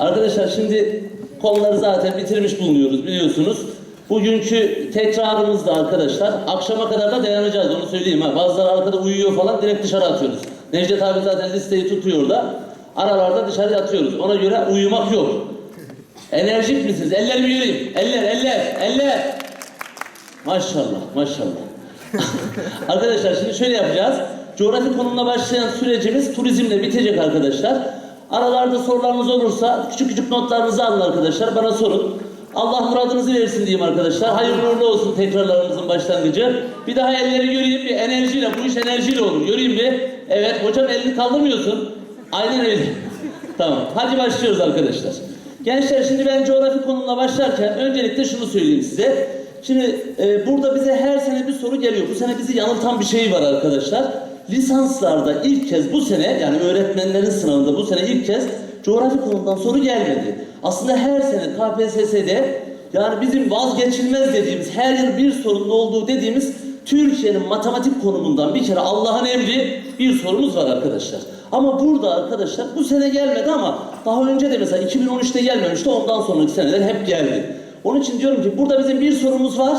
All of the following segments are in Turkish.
Arkadaşlar şimdi konuları zaten bitirmiş bulunuyoruz biliyorsunuz. Bugünkü tekrarımızda arkadaşlar akşama kadar da dayanacağız onu söyleyeyim ha. Bazıları arkada uyuyor falan direkt dışarı atıyoruz. Necdet abi zaten listeyi tutuyor da aralarda dışarı atıyoruz. Ona göre uyumak yok. Enerjik misiniz? Ellerimi göreyim. Eller, eller, eller. Maşallah, maşallah. arkadaşlar şimdi şöyle yapacağız. Coğrafi konumla başlayan sürecimiz turizmle bitecek arkadaşlar. Aralarda sorularınız olursa küçük küçük notlarınızı alın arkadaşlar. Bana sorun. Allah muradınızı versin diyeyim arkadaşlar. Hayırlı uğurlu olsun tekrarlarımızın başlangıcı. Bir daha elleri göreyim bir enerjiyle. Bu iş enerjiyle olur. Göreyim bir. Evet hocam elini kaldırmıyorsun. Aynen öyle. tamam. Hadi başlıyoruz arkadaşlar. Gençler şimdi ben coğrafi konumla başlarken öncelikle şunu söyleyeyim size. Şimdi e, burada bize her sene bir soru geliyor. Bu sene bizi yanıltan bir şey var arkadaşlar. Lisanslarda ilk kez bu sene yani öğretmenlerin sınavında bu sene ilk kez coğrafi konudan soru gelmedi. Aslında her sene KPSS'de yani bizim vazgeçilmez dediğimiz her yıl bir sorunun olduğu dediğimiz Türkiye'nin matematik konumundan bir kere Allah'ın emri bir sorumuz var arkadaşlar. Ama burada arkadaşlar bu sene gelmedi ama daha önce de mesela 2013'te gelmemişti ondan sonraki seneler hep geldi. Onun için diyorum ki burada bizim bir sorumuz var.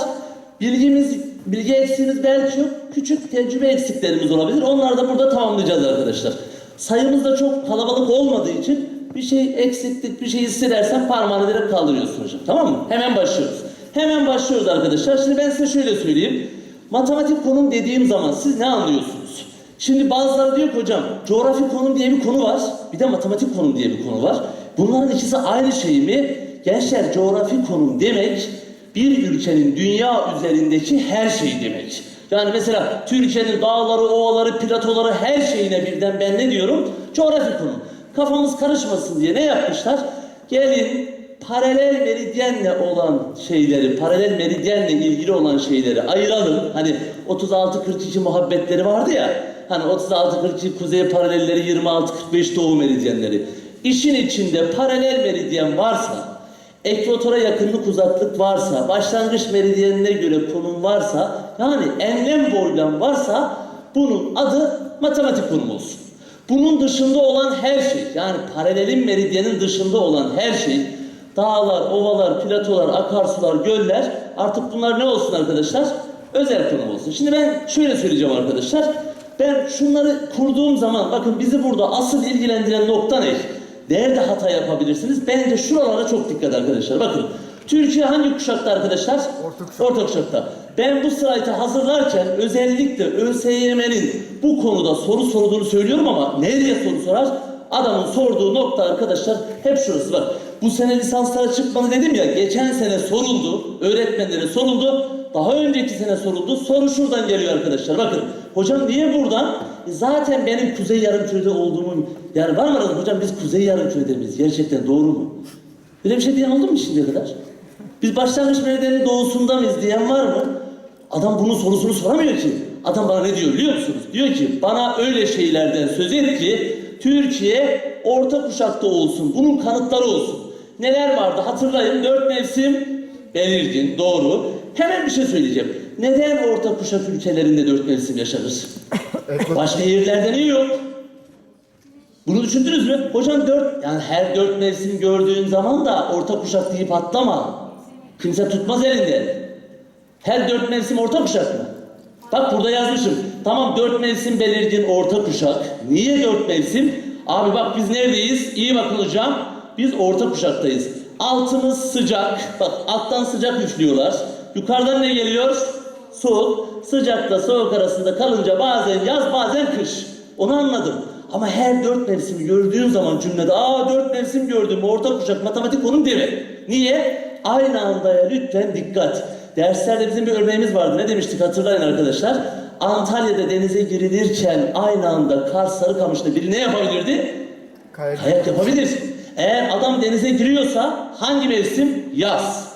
Bilgimiz, bilgi eksiğimiz belki yok. Küçük tecrübe eksiklerimiz olabilir. Onları da burada tamamlayacağız arkadaşlar. Sayımız da çok kalabalık olmadığı için bir şey eksiklik, bir şey hissedersen parmağını direkt kaldırıyorsun hocam. Tamam mı? Hemen başlıyoruz. Hemen başlıyoruz arkadaşlar. Şimdi ben size şöyle söyleyeyim. Matematik konum dediğim zaman siz ne anlıyorsunuz? Şimdi bazıları diyor ki hocam coğrafi konum diye bir konu var. Bir de matematik konum diye bir konu var. Bunların ikisi aynı şey mi? Gençler coğrafi konum demek bir ülkenin dünya üzerindeki her şey demek. Yani mesela Türkiye'nin dağları, ovaları, platoları her şeyine birden ben ne diyorum? Coğrafi konum. Kafamız karışmasın diye ne yapmışlar? Gelin paralel meridyenle olan şeyleri, paralel meridyenle ilgili olan şeyleri ayıralım. Hani 36-42 muhabbetleri vardı ya. Hani 36-42 kuzey paralelleri, 26-45 doğu meridyenleri. İşin içinde paralel meridyen varsa, ekvatora yakınlık uzaklık varsa, başlangıç meridyenine göre konum varsa, yani enlem boylam varsa bunun adı matematik konum olsun. Bunun dışında olan her şey, yani paralelin meridyenin dışında olan her şey, dağlar, ovalar, platolar, akarsular, göller, artık bunlar ne olsun arkadaşlar? Özel konum olsun. Şimdi ben şöyle söyleyeceğim arkadaşlar. Ben şunları kurduğum zaman, bakın bizi burada asıl ilgilendiren nokta ne? Nerede hata yapabilirsiniz? Bence şuralara çok dikkat arkadaşlar. Bakın, Türkiye hangi kuşakta arkadaşlar? Orta kuşak. Orta kuşakta. Ben bu slaytı hazırlarken özellikle ÖSYM'nin bu konuda soru sorduğunu söylüyorum ama nereye soru sorar? Adamın sorduğu nokta arkadaşlar hep şurası bak. Bu sene lisanslara çıkmadı dedim ya. Geçen sene soruldu. Öğretmenlere soruldu. Daha önceki sene soruldu. Soru şuradan geliyor arkadaşlar. Bakın. Hocam niye buradan? Zaten benim Kuzey Yarımküre'de olduğumu yani var mı aranızda? Hocam biz Kuzey Yarımküre'de miyiz? Gerçekten doğru mu? Böyle bir şey diyen oldu mu şimdiye kadar? Biz başlangıç meridyenin doğusunda mıyız diyen var mı? Adam bunun sorusunu soramıyor ki. Adam bana ne diyor biliyor musunuz? Diyor ki bana öyle şeylerden söz et ki Türkiye orta kuşakta olsun. Bunun kanıtları olsun. Neler vardı hatırlayın. Dört mevsim belirgin, doğru. Hemen bir şey söyleyeceğim. Neden orta kuşak ülkelerinde dört mevsim yaşanır? Başka yerlerde niye yok? Bunu düşündünüz mü? Hocam dört, yani her dört mevsim gördüğün zaman da orta kuşak deyip atlama. Kimse tutmaz elinde. Her dört mevsim orta kuşak mı? Bak burada yazmışım. Tamam dört mevsim belirgin orta kuşak. Niye dört mevsim? Abi bak biz neredeyiz? İyi bakın hocam. Biz orta kuşaktayız. Altımız sıcak. Bak alttan sıcak üflüyorlar. Yukarıdan ne geliyor? Soğuk. Sıcakla soğuk arasında kalınca bazen yaz bazen kış. Onu anladım. Ama her dört mevsimi gördüğün zaman cümlede aa dört mevsim gördüm orta kuşak matematik konum deme. Niye? Aynı anda ya lütfen dikkat. Derslerde bizim bir örneğimiz vardı. Ne demiştik hatırlayın arkadaşlar. Antalya'da denize girilirken aynı anda Kars Sarıkamış'ta biri ne yapabilirdi? Kayak. Kayak yapabilir. Eğer adam denize giriyorsa hangi mevsim? Yaz.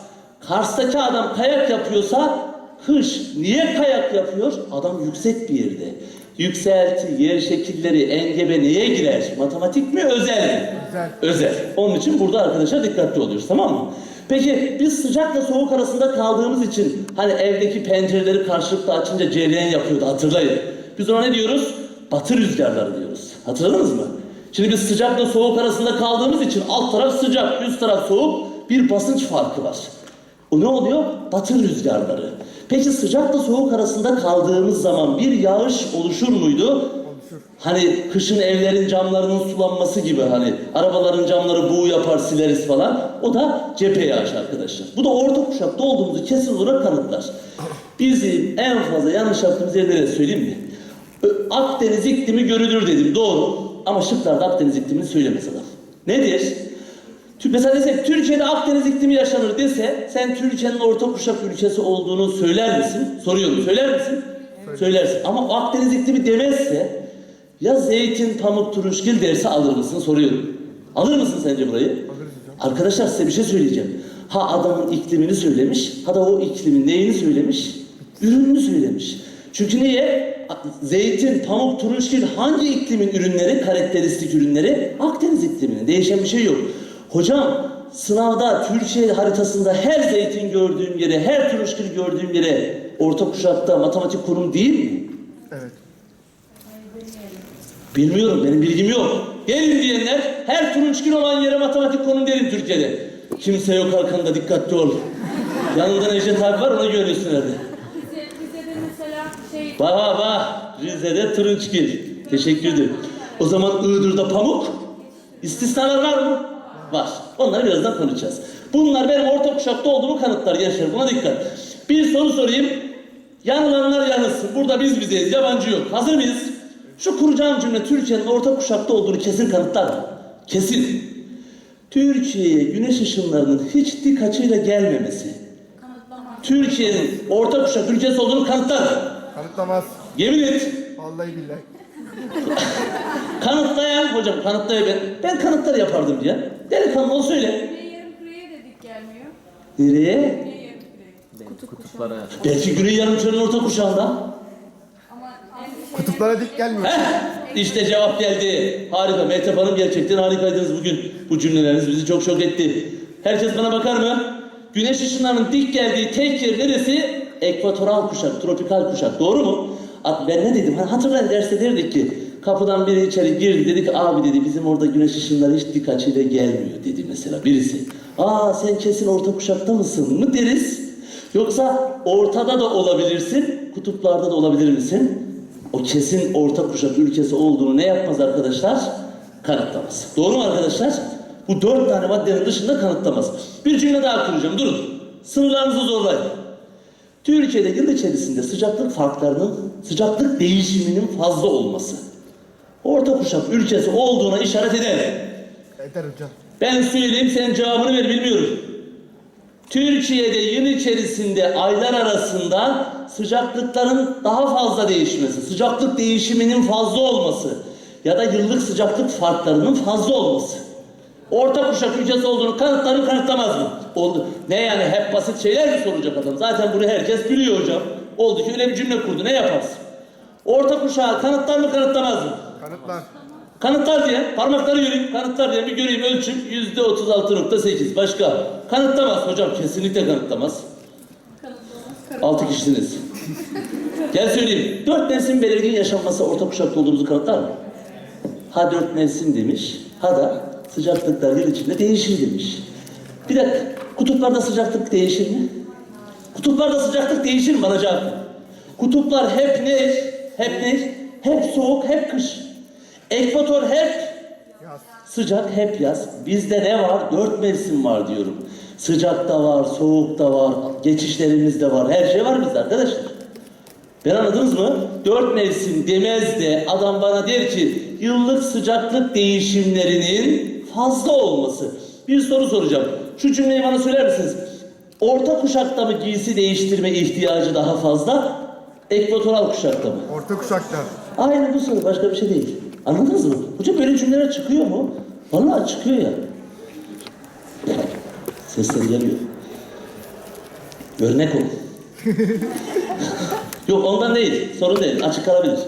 Kars'taki adam kayak yapıyorsa kış. Niye kayak yapıyor? Adam yüksek bir yerde. Yükselti, yer şekilleri, engebe neye girer? Matematik mi, özel mi? Özel. Özel. Onun için burada arkadaşlar dikkatli oluyoruz tamam mı? Peki biz sıcakla soğuk arasında kaldığımız için hani evdeki pencereleri karşılıklı açınca cereyan yapıyordu hatırlayın. Biz ona ne diyoruz? Batı rüzgarları diyoruz. Hatırladınız mı? Şimdi biz sıcakla soğuk arasında kaldığımız için alt taraf sıcak, üst taraf soğuk bir basınç farkı var. O ne oluyor? Batı rüzgarları. Peki sıcakla soğuk arasında kaldığımız zaman bir yağış oluşur muydu? Hani kışın evlerin camlarının sulanması gibi hani arabaların camları buğu yapar sileriz falan. O da cephe yağışı arkadaşlar. Bu da orta kuşakta olduğumuzu kesin olarak kanıtlar. Bizim en fazla yanlış yaptığımız yerlere söyleyeyim mi? Akdeniz iklimi görülür dedim doğru. Ama şıklarda Akdeniz iklimini söylemez adam. Nedir? Mesela desek Türkiye'de Akdeniz iklimi yaşanır dese sen Türkiye'nin orta kuşak ülkesi olduğunu söyler misin? Soruyorum söyler misin? Söylersin. Ama Akdeniz iklimi demezse ya zeytin, pamuk, turunçgil derse alır mısın? Soruyorum. Alır mısın sence burayı? Alırız hocam. Arkadaşlar size bir şey söyleyeceğim. Ha adamın iklimini söylemiş, ha da o iklimin neyini söylemiş? Ürününü söylemiş. Çünkü niye? Zeytin, pamuk, turunçgil hangi iklimin ürünleri, karakteristik ürünleri? Akdeniz ikliminin. Değişen bir şey yok. Hocam sınavda Türkiye haritasında her zeytin gördüğüm yere, her turunçgil gördüğüm yere orta kuşakta matematik kurum değil mi? Evet. Bilmiyorum, benim bilgim yok. Gelin diyenler, her turunçgil olan yere matematik konum derim Türkiye'de. Kimse yok arkanda, dikkatli ol. Yanında Necdet abi var, ona görüyorsun. Rize, Rize'de mesela şey Bak bak, Rize'de turunçgil. Teşekkür ederim. O zaman Iğdır'da pamuk. İstisnalar var mı? Var. Onları birazdan konuşacağız. Bunlar benim orta kuşakta olduğumu kanıtlar gençler. Buna dikkat. Bir soru sorayım. Yanılanlar yanılsın. Burada biz bizeyiz. Yabancı yok. Hazır mıyız? Şu kuracağım cümle Türkiye'nin orta kuşakta olduğunu kesin kanıtlar mı? Kesin. Türkiye'ye güneş ışınlarının hiç dik açıyla gelmemesi. Türkiye'nin orta kuşak ülkesi olduğunu kanıtlar mı? Kanıtlamaz. Yemin et. Vallahi billahi. Kanıtlayan hocam kanıtlayın ben. Ben kanıtlar yapardım diye. Delikanlı ol söyle. Yarım küreye de dik gelmiyor. Nereye? Güney yarım küre. Kutup Kutuplara Belki Güney Yarımküre'nin orta kuşağında. Ama en Kutuplara dik gelmiyor. Heh, işte cevap geldi. Harika. Mehtap Hanım gerçekten harikaydınız bugün. Bu cümleleriniz bizi çok şok etti. Herkes bana bakar mı? Güneş ışınlarının dik geldiği tek yer neresi? Ekvatoral kuşak, tropikal kuşak. Doğru mu? Ben ne dedim? Hatırlayın derste derdik ki kapıdan biri içeri girdi dedik abi dedi bizim orada güneş ışınları hiç dik açıyla gelmiyor dedi mesela birisi. Aa sen kesin orta kuşakta mısın mı deriz. Yoksa ortada da olabilirsin, kutuplarda da olabilir misin? O kesin orta kuşak ülkesi olduğunu ne yapmaz arkadaşlar? Kanıtlamaz. Doğru mu arkadaşlar? Bu dört tane maddenin dışında kanıtlamaz. Bir cümle daha kuracağım. Durun. Sınırlarınızı zorlayın. Türkiye'de yıl içerisinde sıcaklık farklarının, sıcaklık değişiminin fazla olması. Orta kuşak ülkesi olduğuna işaret eder. Eder hocam. Ben söyleyeyim sen cevabını ver bilmiyorum. Türkiye'de yıl içerisinde aylar arasında sıcaklıkların daha fazla değişmesi, sıcaklık değişiminin fazla olması ya da yıllık sıcaklık farklarının fazla olması. Orta kuşak ülkesi olduğunu kanıtlar mı kanıtlamaz mı? Oldu. Ne yani hep basit şeyler mi soracak adam? Zaten bunu herkes biliyor hocam. Oldu ki öyle bir cümle kurdu. Ne yaparsın? Orta kuşağı kanıtlar mı kanıtlamaz mı? Kanıtlar. Kanıtlar diye parmakları göreyim, kanıtlar diye bir göreyim ölçüm yüzde 36.8 başka. Kanıtlamaz hocam kesinlikle kanıtlamaz. kanıtlamaz. Altı kişisiniz. Gel söyleyeyim. Dört mevsim belirgin yaşanması orta kuşakta olduğumuzu kanıtlar mı? Ha dört mevsim demiş, ha da sıcaklıklar yıl içinde değişir demiş. Bir dakika, kutuplarda sıcaklık değişir mi? Kutuplarda sıcaklık değişir mi? Bana cevap. Kutuplar hep ne? Hep ne? Hep soğuk, hep kış. Ekvator hep. Sıcak hep yaz. Bizde ne var? Dört mevsim var diyorum. Sıcak da var, soğuk da var, geçişlerimiz de var. Her şey var bizde arkadaşlar. Ben anladınız mı? Dört mevsim demez de adam bana der ki yıllık sıcaklık değişimlerinin fazla olması. Bir soru soracağım. Şu cümleyi bana söyler misiniz? Orta kuşakta mı giysi değiştirme ihtiyacı daha fazla? Ekvatoral kuşakta mı? Orta kuşaklar. Aynen bu soru başka bir şey değil. Anladınız mı? Hocam böyle cümleler çıkıyor mu? Vallahi çıkıyor ya. Sesler geliyor. Örnek ol. Yok ondan değil. Sorun değil. Açık kalabilir.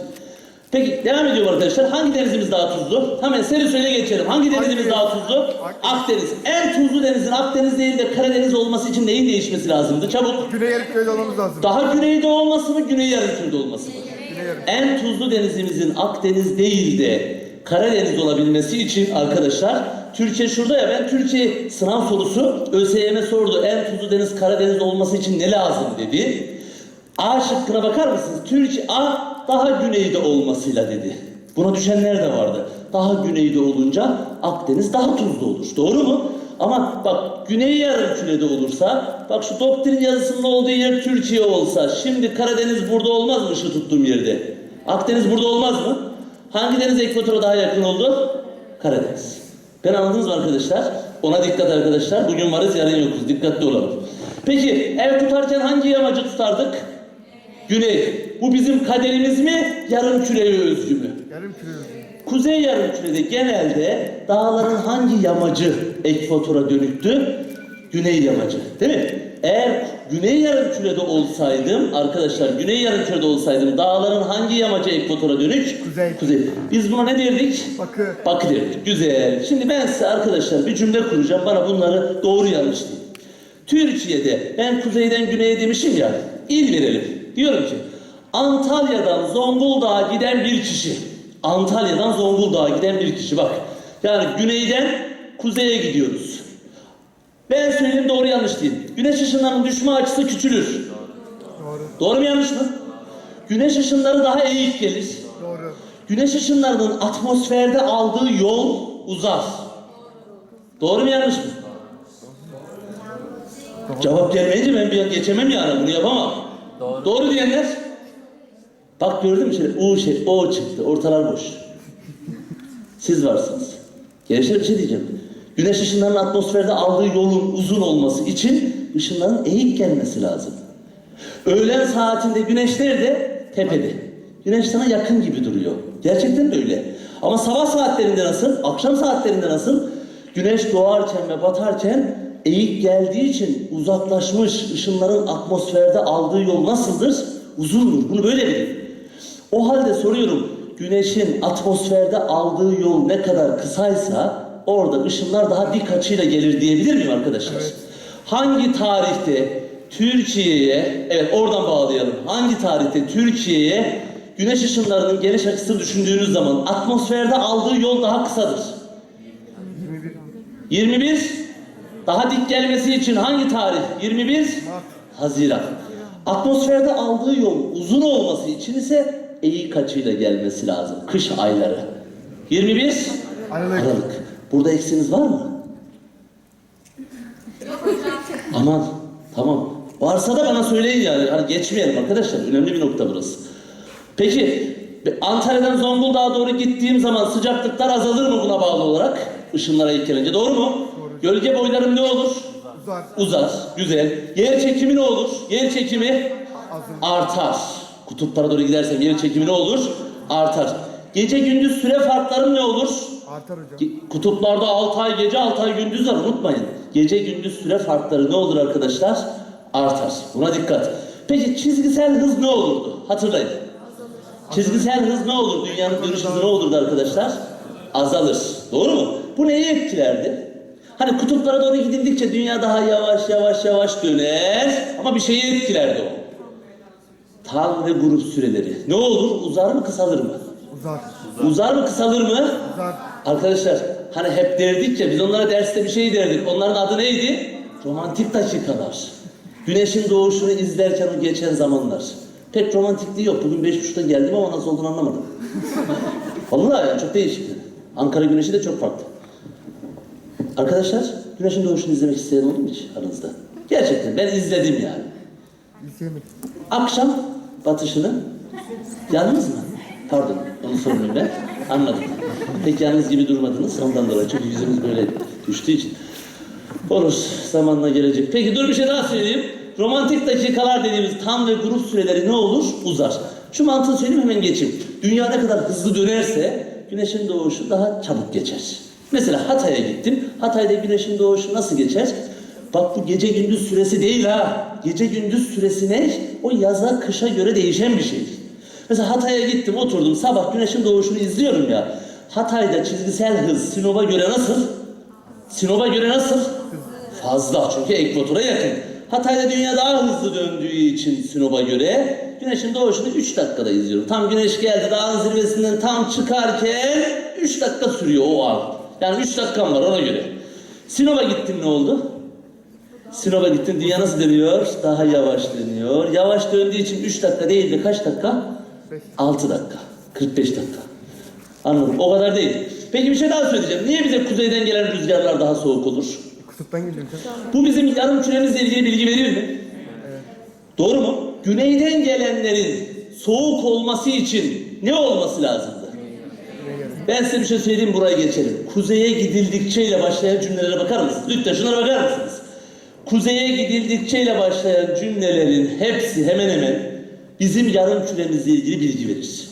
Peki devam ediyorum arkadaşlar. Hangi denizimiz daha tuzlu? Hemen seri söyle geçelim. Hangi denizimiz daha tuzlu? Akdeniz. Akdeniz. En tuzlu denizin Akdeniz değil de Karadeniz olması için neyin değişmesi lazımdı? Çabuk. Güney yarımkürede olmamız lazım. Daha güneyde olması mı, güney yarımkürede olması mı? Güney yarım. En tuzlu denizimizin Akdeniz değil de Karadeniz olabilmesi için arkadaşlar Türkiye şurada ya ben Türkiye sınav sorusu ÖSYM sordu. En tuzlu deniz Karadeniz olması için ne lazım dedi. A şıkkına bakar mısınız? Türkiye A daha güneyde olmasıyla dedi. Buna düşenler de vardı. Daha güneyde olunca Akdeniz daha tuzlu olur. Doğru mu? Ama bak güney yarım kürede olursa bak şu doktrin yazısının olduğu yer Türkiye olsa şimdi Karadeniz burada olmaz mı şu tuttuğum yerde? Akdeniz burada olmaz mı? Hangi deniz ekvatora daha yakın oldu? Karadeniz. Ben anladınız mı arkadaşlar? Ona dikkat arkadaşlar. Bugün varız yarın yokuz. Dikkatli olalım. Peki ev tutarken hangi yamacı tutardık? Güney. Bu bizim kaderimiz mi? Yarım küreye özgü mü? Yarım kilo. Kuzey yarımkürede genelde dağların hangi yamacı ekvatora dönüktü? Güney yamacı. Değil mi? Eğer güney yarımkürede olsaydım arkadaşlar güney yarımkürede olsaydım dağların hangi yamacı ekvatora dönük? Kuzey. Kuzey. Biz buna ne derdik? Bakı. Bakı derdik. Güzel. Şimdi ben size arkadaşlar bir cümle kuracağım. Bana bunları doğru yanlış deyin. Türkiye'de ben kuzeyden güneye demişim ya. il verelim. Diyorum ki Antalya'dan Zonguldak'a giden bir kişi. Antalya'dan Zonguldak'a giden bir kişi bak. Yani güneyden kuzeye gidiyoruz. Ben söyleyeyim doğru yanlış değil. Güneş ışınlarının düşme açısı küçülür. Doğru. Doğru mu yanlış mı? Güneş ışınları daha eğik gelir. Doğru. Güneş ışınlarının atmosferde aldığı yol uzar. Doğru mu yanlış mı? Cevap gelmeyince ben bir an geçemem yani bunu yapamam. Doğru. Doğru diyenler? Bak gördün mü şöyle U şey, O çıktı. Ortalar boş. Siz varsınız. Gençler bir şey diyeceğim. Güneş ışınlarının atmosferde aldığı yolun uzun olması için ışınların eğik gelmesi lazım. Öğlen saatinde güneş nerede? Tepede. Güneş sana yakın gibi duruyor. Gerçekten de öyle. Ama sabah saatlerinde nasıl? Akşam saatlerinde nasıl? Güneş doğarken ve batarken eğik geldiği için uzaklaşmış ışınların atmosferde aldığı yol nasıldır? Uzundur. Bunu böyle bilin. O halde soruyorum. Güneşin atmosferde aldığı yol ne kadar kısaysa orada ışınlar daha dik açıyla gelir diyebilir miyim arkadaşlar? Hangi tarihte Türkiye'ye, evet oradan bağlayalım. Hangi tarihte Türkiye'ye güneş ışınlarının geniş açısını düşündüğünüz zaman atmosferde aldığı yol daha kısadır? 21. 21 daha dik gelmesi için hangi tarih? 21 Mart. Haziran. Atmosferde aldığı yol uzun olması için ise eğik açıyla gelmesi lazım. Kış ayları. 21 Aralık. Aralık. Burada eksiniz var mı? Aman tamam. Varsa da bana söyleyin yani. Hani geçmeyelim arkadaşlar. Önemli bir nokta burası. Peki Antalya'dan Zonguldak'a doğru gittiğim zaman sıcaklıklar azalır mı buna bağlı olarak? Işınlara ilk gelince. Doğru mu? Gölge boylarım ne olur? Uzar. Uzar. Güzel. Yer çekimi ne olur? Yer çekimi artar. Kutuplara doğru gidersem yer çekimi ne olur? Artar. Gece gündüz süre farklarım ne olur? Artar hocam. Kutuplarda 6 ay gece 6 ay gündüz var unutmayın. Gece gündüz süre farkları ne olur arkadaşlar? Artar. Buna dikkat. Peki çizgisel hız ne olurdu? Hatırlayın. Çizgisel hız ne olur? Dünyanın dönüş hızı ne olurdu arkadaşlar? Azalır. Doğru mu? Bu neyi etkilerdi? Hani kutuplara doğru gidildikçe dünya daha yavaş yavaş yavaş döner ama bir şeyi etkilerdi o. Tam ve grup süreleri. Ne olur? Uzar mı kısalır mı? Uzar. Uzar mı kısalır mı? Uzar. Arkadaşlar hani hep derdik ya biz onlara derste bir şey derdik. Onların adı neydi? Romantik dakikalar. Güneşin doğuşunu izlerken o geçen zamanlar. Pek romantikliği yok. Bugün beş buçukta geldim ama nasıl olduğunu anlamadım. Vallahi yani çok değişik. Ankara güneşi de çok farklı. Arkadaşlar güneşin doğuşunu izlemek isteyen oldu mu hiç aranızda? Gerçekten ben izledim yani. İzleyemedim. Akşam batışını yalnız mı? Pardon, onu sormayayım ben. Anladım. Pek yalnız gibi durmadınız ondan dolayı. Çünkü yüzümüz böyle düştüğü için. Olur, zamanla gelecek. Peki dur bir şey daha söyleyeyim. Romantik dakikalar dediğimiz tam ve grup süreleri ne olur? Uzar. Şu mantığı söyleyeyim hemen geçeyim. Dünya ne kadar hızlı dönerse güneşin doğuşu daha çabuk geçer. Mesela Hatay'a gittim. Hatay'da güneşin doğuşu nasıl geçer? Bak bu gece gündüz süresi değil ha. Gece gündüz süresi ne? O yaza kışa göre değişen bir şey. Mesela Hatay'a gittim oturdum sabah güneşin doğuşunu izliyorum ya. Hatay'da çizgisel hız Sinop'a göre nasıl? Sinop'a göre nasıl? Fazla çünkü ekvatora yakın. Hatay'da dünya daha hızlı döndüğü için Sinop'a göre güneşin doğuşunu 3 dakikada izliyorum. Tam güneş geldi dağın zirvesinden tam çıkarken 3 dakika sürüyor o an. Yani 3 dakikam var ona göre. Sinop'a gittin ne oldu? Sinop'a gittin dünya nasıl dönüyor? Daha yavaş dönüyor. Yavaş döndüğü için 3 dakika değil de kaç dakika? Beş. 6 dakika. 45 dakika. Anladım. O kadar değil. Peki bir şey daha söyleyeceğim. Niye bize kuzeyden gelen rüzgarlar daha soğuk olur? Kutuptan geliyorum hocam. Bu bizim yarım küremizle ilgili bilgi verir mi? Doğru mu? Güneyden gelenlerin soğuk olması için ne olması lazımdı? Ben size bir şey söyleyeyim buraya geçelim. Kuzeye gidildikçe ile başlayan cümlelere bakar mısınız? Lütfen şunlara bakar mısınız? Kuzeye gidildikçe ile başlayan cümlelerin hepsi hemen hemen bizim yarım küremizle ilgili bilgi verir.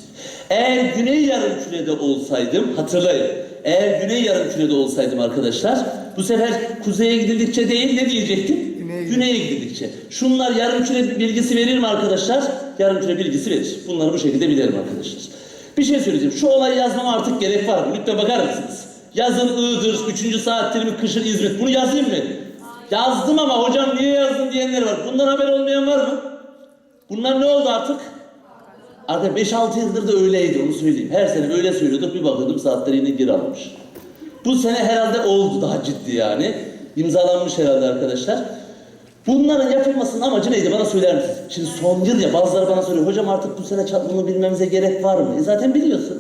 Eğer güney yarım kürede olsaydım, hatırlayın. Eğer güney yarım kürede olsaydım arkadaşlar, bu sefer kuzeye gidildikçe değil ne diyecektim? Güneye Güneye gidildikçe. Şunlar yarım küre bilgisi verir mi arkadaşlar? Yarım küre bilgisi verir. Bunları bu şekilde bilirim arkadaşlar. Bir şey söyleyeceğim. Şu olayı yazmama artık gerek var mı? Lütfen bakar mısınız? Yazın Iğdır, 3. saattir mi, kışın İzmit. Bunu yazayım mı? Yazdım ama hocam niye yazdın diyenler var. Bundan haber olmayan var mı? Bunlar ne oldu artık? Artık 5-6 yıldır da öyleydi onu söyleyeyim. Her sene öyle söylüyorduk bir bakıyordum saatler yine geri almış. Bu sene herhalde oldu daha ciddi yani. İmzalanmış herhalde arkadaşlar. Bunların yapılmasının amacı neydi bana söyler misiniz? Şimdi son yıl ya bazıları bana soruyor hocam artık bu sene bunu bilmemize gerek var mı? E zaten biliyorsun.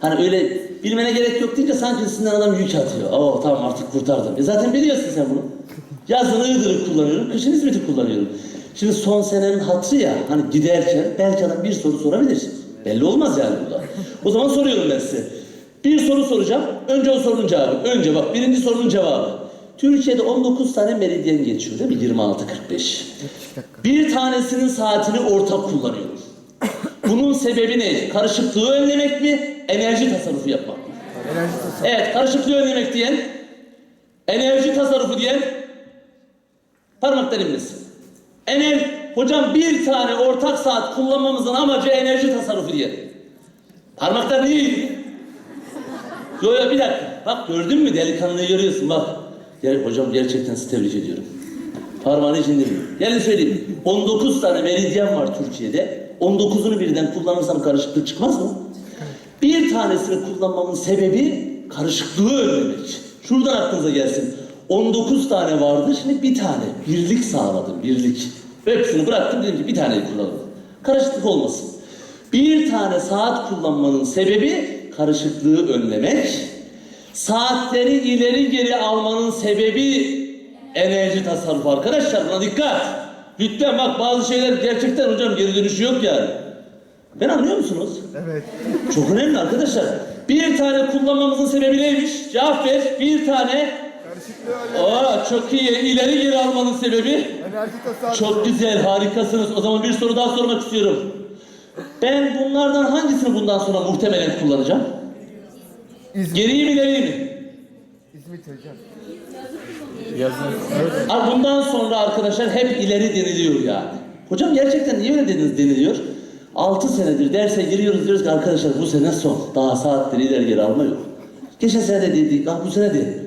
Hani öyle bilmene gerek yok deyince sanki üstünden adam yük atıyor. Oo tamam artık kurtardım. E zaten biliyorsun sen bunu. Yazın Iğdır'ı kullanıyorum, kışın İzmit'i kullanıyorum. Şimdi son senenin hatırı ya hani giderken belki adam bir soru sorabilir. Belli olmaz yani burada. O zaman soruyorum ben size. Bir soru soracağım. Önce o sorunun cevabı. Önce bak birinci sorunun cevabı. Türkiye'de 19 tane meridyen geçiyor değil mi? 26-45. 70 dakika. Bir tanesinin saatini ortak kullanıyoruz. Bunun sebebi ne? Karışıklığı önlemek mi? Enerji tasarrufu yapmak mı? Enerji tasarrufu. Evet, karışıklığı önlemek diyen, enerji tasarrufu diyen parmaklar inmesin. Ener, hocam bir tane ortak saat kullanmamızın amacı enerji tasarrufu diyen. Parmaklar niye? Yo yo bir dakika. Bak gördün mü delikanlıyı görüyorsun bak. Gel, hocam gerçekten sizi tebrik ediyorum. Parmağını hiç indirmiyor. Gelin söyleyeyim. 19 tane meridyen var Türkiye'de. 19'unu birden kullanırsam karışıklık çıkmaz mı? Bir tanesini kullanmamın sebebi karışıklığı önlemek. Şuradan aklınıza gelsin. 19 tane vardı, şimdi bir tane. Birlik sağladım, birlik. Hepsini bıraktım, dedim ki bir taneyi kullanalım. Karışıklık olmasın. Bir tane saat kullanmanın sebebi karışıklığı önlemek. Saatleri ileri geri almanın sebebi enerji tasarrufu arkadaşlar buna dikkat. Lütfen bak bazı şeyler gerçekten hocam geri dönüşü yok yani. Ben anlıyor musunuz? Evet. Çok önemli arkadaşlar. Bir tane kullanmamızın sebebi neymiş? Cevap ver. Bir tane. Aa çok iyi. İleri geri almanın sebebi. Çok güzel, harikasınız. O zaman bir soru daha sormak istiyorum. Ben bunlardan hangisini bundan sonra muhtemelen kullanacağım? İzmit. Geriyi mi ileriyi mi? İzmit hocam. Aa, Bundan sonra arkadaşlar hep ileri deniliyor yani. Hocam gerçekten niye öyle dediniz deniliyor? 6 senedir derse giriyoruz diyoruz ki arkadaşlar bu sene son. Daha saatleri ileri geri alma yok. Geçen sene de dedik, ah bu sene de.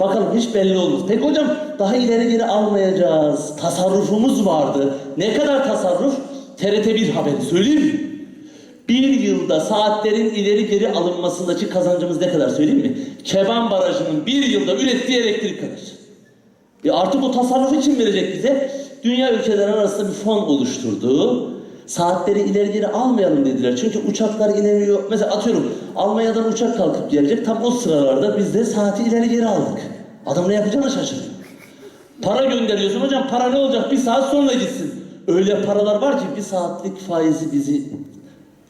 Bakalım hiç belli olmaz. Peki hocam daha ileri geri almayacağız. Tasarrufumuz vardı. Ne kadar tasarruf? TRT 1 haberi söyleyeyim mi? Bir yılda saatlerin ileri geri alınmasındaki kazancımız ne kadar söyleyeyim mi? Keban Barajı'nın bir yılda ürettiği elektrik kadar. E artık o tasarrufu için verecek bize. Dünya ülkeleri arasında bir fon oluşturdu. Saatleri ileri geri almayalım dediler. Çünkü uçaklar inemiyor. Mesela atıyorum Almanya'dan uçak kalkıp gelecek. Tam o sıralarda biz de saati ileri geri aldık. Adam ne yapacağını şaşırdı. Para gönderiyorsun hocam para ne olacak? Bir saat sonra gitsin. Öyle paralar var ki bir saatlik faizi bizi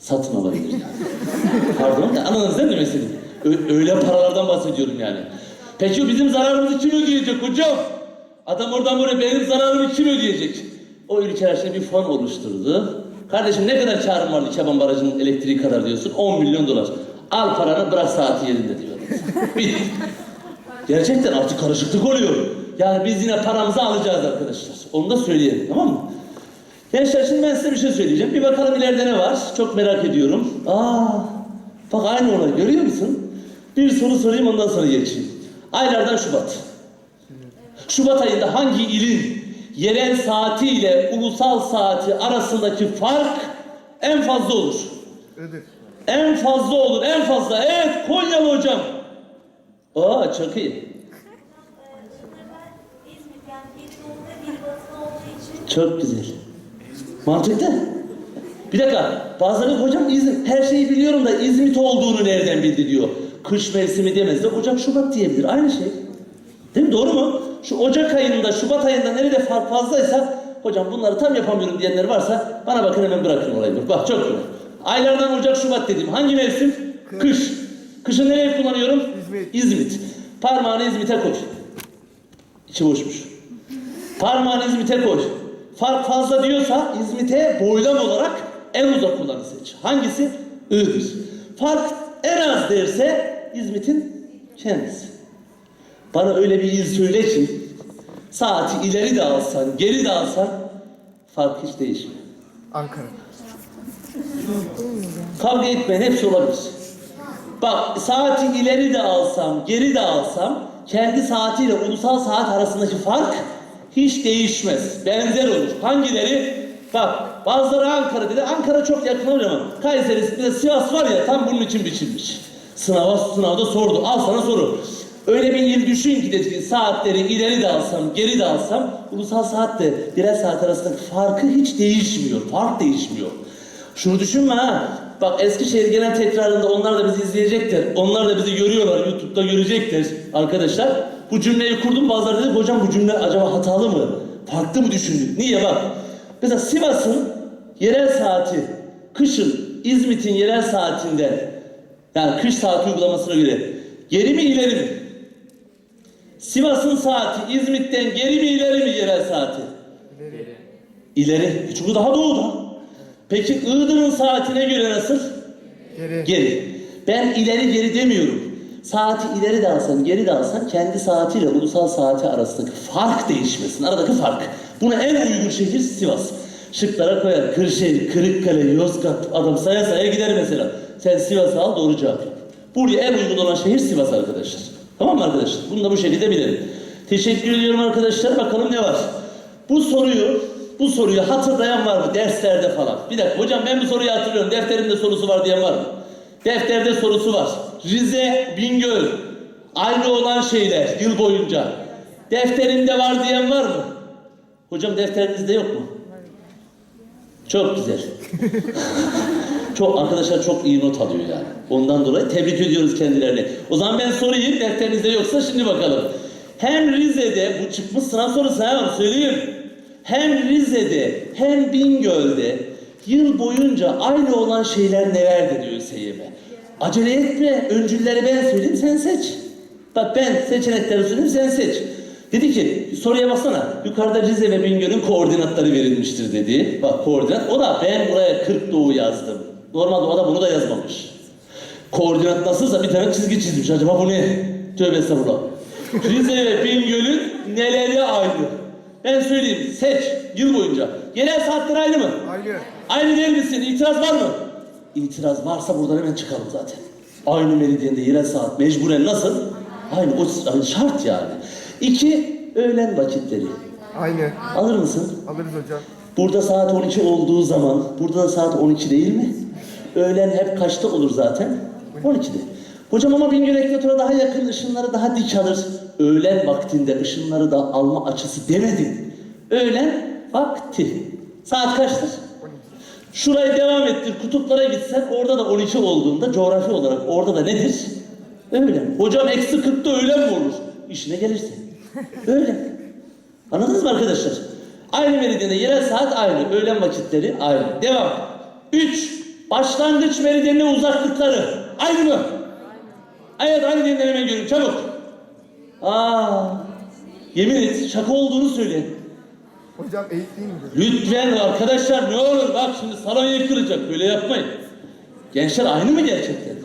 satın alabilir yani. Pardon da anladınız değil mi meseleyi? Ö- öyle paralardan bahsediyorum yani. Peki bizim zararımızı kim ödeyecek hocam? Adam oradan buraya benim zararımı kim ödeyecek? O ülkeler şimdi bir fon oluşturdu. Kardeşim ne kadar karın vardı Keban Barajı'nın elektriği kadar diyorsun? 10 milyon dolar. Al paranı bırak saati yerinde diyor. Gerçekten artık karışıklık oluyor. Yani biz yine paramızı alacağız arkadaşlar. Onu da söyleyelim tamam mı? Gençler şimdi ben size bir şey söyleyeceğim. Bir bakalım ileride ne var? Çok merak ediyorum. Aa, bak aynı olay görüyor musun? Bir soru sorayım ondan sonra geçeyim. Aylardan Şubat. Şubat ayında hangi ilin yerel saati ile ulusal saati arasındaki fark en fazla olur? Iğdır. En fazla olur, en fazla. Evet, Konyalı hocam. Aa, çok iyi. Çok güzel. Mantıklı. Bir dakika. Bazıları hocam İzmit, her şeyi biliyorum da İzmit olduğunu nereden bildi diyor. Kış mevsimi demez de hocam Şubat diyebilir. Aynı şey. Değil mi? Doğru mu? Şu Ocak ayında, Şubat ayında nerede fark fazlaysa hocam bunları tam yapamıyorum diyenler varsa bana bakın hemen bırakın olayı. Bak çok güzel. Aylardan Ocak, Şubat dedim. Hangi mevsim? Kış. Kışın nereye kullanıyorum? İzmit. İzmit. Parmağını İzmit'e koy. İçi boşmuş. Parmağını İzmit'e koy. Fark fazla diyorsa İzmit'e boylam olarak en uzak olanı seç. Hangisi? Iğdır. Fark en az derse İzmit'in kendisi. Bana öyle bir il söyle ki saati ileri de alsan, geri de alsan fark hiç değişmiyor. Ankara. Kavga etmeyin hepsi olabilir. Bak saati ileri de alsam, geri de alsam kendi saatiyle ulusal saat arasındaki fark hiç değişmez. Benzer olur. Hangileri? Bak bazıları Ankara dedi. Ankara çok yakın ama Kayseri de Sivas var ya tam bunun için biçilmiş. Sınava sınavda sordu. Al sana soru. Öyle bir il düşün ki dedi saatleri ileri de alsam, geri de alsam ulusal saatle birer saat arasındaki farkı hiç değişmiyor. Fark değişmiyor. Şunu düşünme ha. Bak Eskişehir genel tekrarında onlar da bizi izleyecektir. Onlar da bizi görüyorlar. YouTube'da görecektir arkadaşlar. Bu cümleyi kurdum. Bazıları dedi hocam bu cümle acaba hatalı mı? Farklı mı düşündük? Niye bak. Mesela Sivas'ın yerel saati kışın İzmit'in yerel saatinde yani kış saati uygulamasına göre geri mi ileri mi? Sivas'ın saati İzmit'ten geri mi ileri mi yerel saati? İleri. E Çünkü daha doğuda. Peki Iğdır'ın saatine göre nasıl? Geri. Geri. Ben ileri geri demiyorum. Saati ileri de alsan, geri de alsan kendi saatiyle ulusal saati arasındaki fark değişmesin. Aradaki fark. Buna en uygun şehir Sivas. Şıklara koyar. Kırşehir, Kırıkkale, Yozgat. Adam saya saya gider mesela. Sen Sivas'ı al doğru cevap yap. Buraya en uygun olan şehir Sivas arkadaşlar. Tamam mı arkadaşlar? Bunu da bu şekilde bilelim. Teşekkür ediyorum arkadaşlar. Bakalım ne var? Bu soruyu bu soruyu hatırlayan var mı derslerde falan? Bir dakika hocam ben bu soruyu hatırlıyorum. Defterimde sorusu var diyen var mı? Defterde sorusu var. Rize, Bingöl. Aynı olan şeyler yıl boyunca. Defterimde var diyen var mı? Hocam defterinizde yok mu? Çok güzel. çok arkadaşlar çok iyi not alıyor yani. Ondan dolayı tebrik ediyoruz kendilerini. O zaman ben sorayım defterinizde yoksa şimdi bakalım. Hem Rize'de bu çıkmış sınav sorusu ha söyleyeyim. Hem Rize'de hem Bingöl'de yıl boyunca aynı olan şeyler nelerdi diyor Hüseyin'e. Acele etme. Öncülleri ben söyleyeyim sen seç. Bak ben seçenekleri söyleyeyim sen seç. Dedi ki soruya baksana. Yukarıda Rize ve Bingöl'ün koordinatları verilmiştir dedi. Bak koordinat. O da ben buraya 40 doğu yazdım. Normalde o da bunu da yazmamış. Koordinat nasılsa bir tane çizgi çizmiş. Acaba bu ne? Tövbe estağfurullah. Rize ve Bingöl'ün neleri aynı? Ben söyleyeyim. Seç. Yıl boyunca. Yerel saatler aynı mı? Aynı. Aynı değil misin? İtiraz var mı? İtiraz varsa buradan hemen çıkalım zaten. Aynı meridyende yerel saat mecburen nasıl? Aynı o yani şart yani. İki, öğlen vakitleri. Aynı. Alır mısın? Alırız hocam. Burada saat 12 olduğu zaman, burada da saat 12 değil mi? Öğlen hep kaçta olur zaten? 12'de. Hocam ama Bingöl Ekvator'a daha yakın ışınları daha dik alır. Öğlen vaktinde ışınları da alma açısı demedin. Öğlen vakti. Saat kaçtır? Şurayı devam ettir, kutuplara gitsen orada da 12 olduğunda coğrafi olarak orada da nedir? Öğlen. Hocam eksi 40'ta öğlen mi olur? İşine gelirse. Öğlen. Anladınız mı arkadaşlar? Aynı meridyende yerel saat aynı, öğlen vakitleri aynı. Devam. 3. Başlangıç meridyenine uzaklıkları. Aynı mı? Evet aynı diyenleri hemen görün çabuk. Aa, yemin et şaka olduğunu söyle. Hocam eğit değil mi? Lütfen arkadaşlar ne olur bak şimdi salon yıkılacak böyle yapmayın. Gençler aynı mı gerçekten?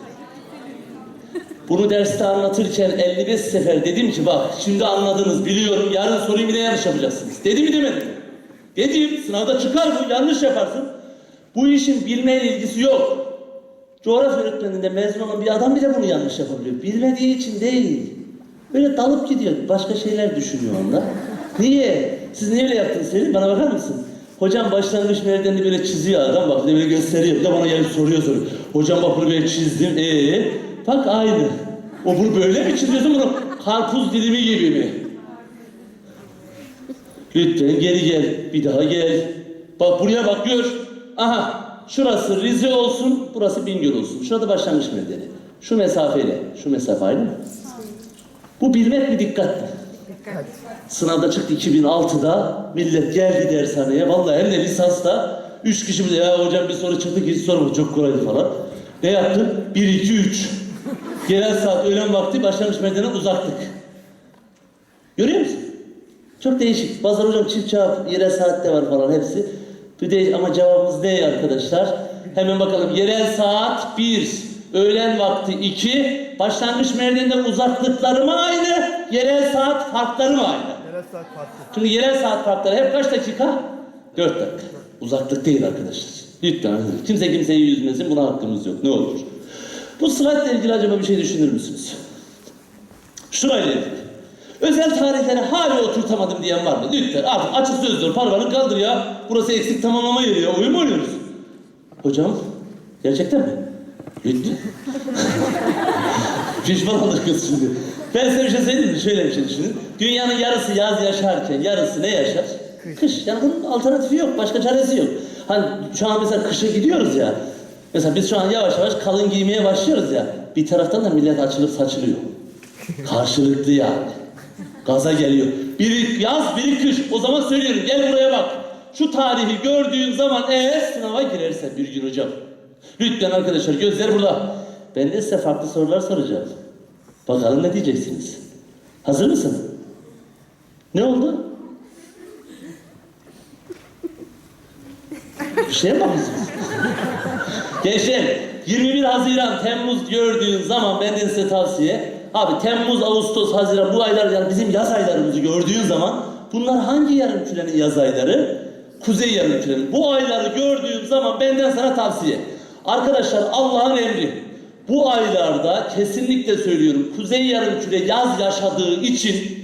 Bunu derste anlatırken 55 sefer dedim ki bak şimdi anladınız biliyorum yarın soruyu bir de yanlış yapacaksınız. Dedi mi demedim mi? Dedim sınavda çıkar bu yanlış yaparsın. Bu işin bilmeyle ilgisi yok. Coğrafya öğretmeninde mezun olan bir adam bile bunu yanlış yapabiliyor. Bilmediği için değil. Böyle dalıp gidiyor. Başka şeyler düşünüyor onda. Niye? Siz niye öyle yaptınız söyleyeyim bana bakar mısın? Hocam başlangıç merdivenini böyle çiziyor adam bak bir böyle gösteriyor. Bir de bana gelip soruyor soruyor. Hocam bak bunu böyle çizdim. Ee, bak aynı. O bunu böyle mi çiziyorsun bunu? Karpuz dilimi gibi mi? Lütfen geri gel. Bir daha gel. Bak buraya bak gör. Aha. Şurası Rize olsun. Burası Bingöl olsun. Şurada başlangıç merdiveni. Şu mesafeyle. Şu mesafe aynı mı? Bu bilmek bir dikkat mi? Dikkat. Sınavda çıktı 2006'da millet geldi dershaneye vallahi hem de lisansta 3 kişi bile ya hocam bir soru çıktı hiç sormadı çok kolaydı falan. Ne yaptın? 1 2 3. Gelen saat öğlen vakti başlangıç merdivene uzaktık. Görüyor musun? Çok değişik. Bazıları hocam çift cevap, yerel saatte var falan hepsi. De ama cevabımız ne arkadaşlar? Hemen bakalım. Yerel saat 1, öğlen vakti 2, başlangıç merdivenden uzaklıkları mı aynı, yerel saat farkları mı aynı? Yerel saat farklı. Şimdi yerel saat farkları hep kaç dakika? 4 dakika. Uzaklık değil arkadaşlar. Lütfen. Kimse kimseyi yüzmesin. Buna hakkımız yok. Ne olur. Bu ile ilgili acaba bir şey düşünür müsünüz? Şurayla ilgili. Özel tarihleri hala oturtamadım diyen var mı? Lütfen artık açık söz ol. Parvanı kaldır ya. Burası eksik tamamlama yeri ya. Oyun mu oynuyoruz? Hocam gerçekten mi? Lütfen. Pişman olur kız şimdi. Ben size bir şey söyleyeyim mi? Şöyle bir şey düşünün. Dünyanın yarısı yaz yaşarken yarısı ne yaşar? Kış. Yani bunun alternatifi yok. Başka çaresi yok. Hani şu an mesela kışa gidiyoruz ya. Mesela biz şu an yavaş yavaş kalın giymeye başlıyoruz ya. Bir taraftan da millet açılıp saçılıyor. Karşılıklı yani. Gaza geliyor. Biri yaz, biri kış. O zaman söylüyorum gel buraya bak. Şu tarihi gördüğün zaman eğer sınava girersen bir gün hocam. Lütfen arkadaşlar gözler burada. Ben de size farklı sorular soracağım. Bakalım ne diyeceksiniz. Hazır mısın? Ne oldu? Bir şeye mi bakıyorsunuz? Gençler 21 Haziran Temmuz gördüğün zaman benden size tavsiye abi Temmuz Ağustos Haziran bu aylar yani bizim yaz aylarımızı gördüğün zaman bunlar hangi yarım kürenin yaz ayları? Kuzey yarım kürenin. Bu ayları gördüğün zaman benden sana tavsiye. Arkadaşlar Allah'ın emri. Bu aylarda kesinlikle söylüyorum kuzey yarım küre yaz yaşadığı için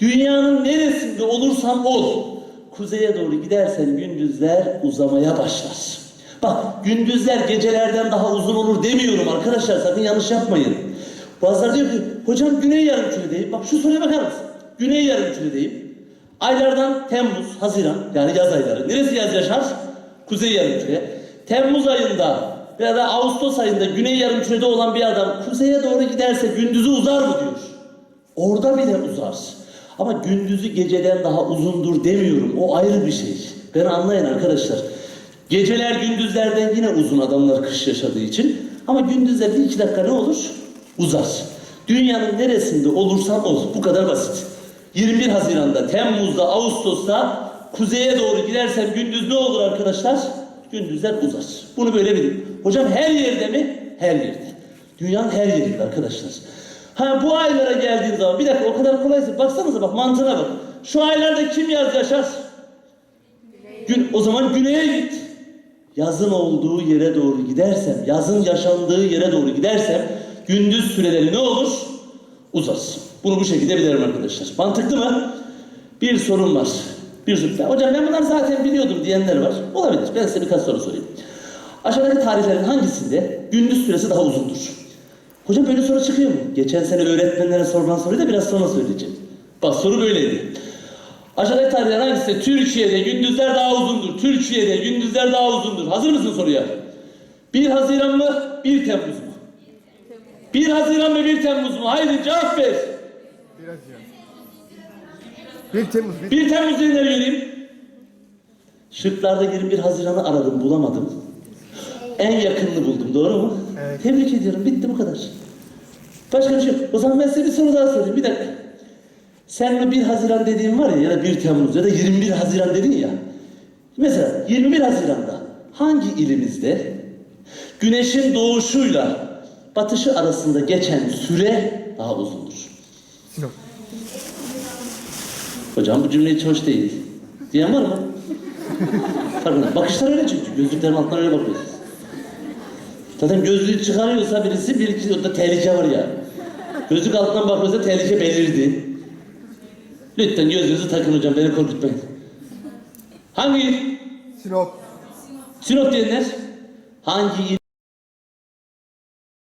dünyanın neresinde olursan ol kuzeye doğru gidersen gündüzler uzamaya başlar. Bak gündüzler gecelerden daha uzun olur demiyorum arkadaşlar sakın yanlış yapmayın. Bazıları diyor ki hocam güney yarım küredeyim. Bak şu soruya bakar mısın? Güney yarım küredeyim. Aylardan Temmuz, Haziran yani yaz ayları. Neresi yaz yaşar? Kuzey yarım küre. Temmuz ayında veya da Ağustos ayında güney yarım kürede olan bir adam kuzeye doğru giderse gündüzü uzar mı diyor. Orada bile uzar. Ama gündüzü geceden daha uzundur demiyorum. O ayrı bir şey. Beni anlayın arkadaşlar. Geceler gündüzlerden yine uzun adamlar kış yaşadığı için. Ama gündüzler bir iki dakika ne olur? Uzar. Dünyanın neresinde olursan ol. Bu kadar basit. 21 Haziran'da, Temmuz'da, Ağustos'ta kuzeye doğru gidersen gündüz ne olur arkadaşlar? Gündüzler uzar. Bunu böyle bilin. Hocam her yerde mi? Her yerde. Dünyanın her yerinde arkadaşlar. Ha bu aylara geldiğin zaman bir dakika o kadar kolaysa baksanıza bak mantığına bak. Şu aylarda kim yaz yaşar? Gün, o zaman güneye git. Yazın olduğu yere doğru gidersem, yazın yaşandığı yere doğru gidersem gündüz süreleri ne olur? Uzar. Bunu bu şekilde bilirim arkadaşlar. Mantıklı mı? Bir sorun var. Bir soru. Ya Hocam ben bunları zaten biliyordum diyenler var. Olabilir. Ben size birkaç soru sorayım. Aşağıdaki tarihlerin hangisinde gündüz süresi daha uzundur? Hocam böyle soru çıkıyor mu? Geçen sene öğretmenlere sorulan soruyu da biraz sonra söyleyeceğim. Bak soru böyleydi. Aşağıdaki tarihler hangisi? Türkiye'de gündüzler daha uzundur. Türkiye'de gündüzler daha uzundur. Hazır mısın soruya? 1 Haziran mı? 1 Temmuz mu? 1 Haziran mı 1 Temmuz mu? Haydi cevap ver. Biraz ya. 1 Temmuz. 1 1 Temmuz diyenleri göreyim. Şıklarda 21 Haziran'ı aradım bulamadım. En yakınını buldum doğru mu? Evet. Tebrik ediyorum bitti bu kadar. Başka bir şey yok. O zaman ben size bir soru daha sorayım bir dakika. Sen mi 1 Haziran dediğin var ya ya da 1 Temmuz ya da 21 Haziran dedin ya. Mesela 21 Haziran'da hangi ilimizde güneşin doğuşuyla batışı arasında geçen süre daha uzundur? Sinop. Hocam bu cümle hiç hoş değil. Diyen var mı? Farkında. Bakışlar öyle çünkü. Gözlüklerin altından öyle bakıyorsunuz. Zaten gözlüğü çıkarıyorsa birisi bir iki orada tehlike var ya. Gözlük altından bakıyorsa tehlike belirdi. Lütfen gözünüzü takın hocam beni korkutmayın. Hangi? Sinop. Sinop diyenler hangi il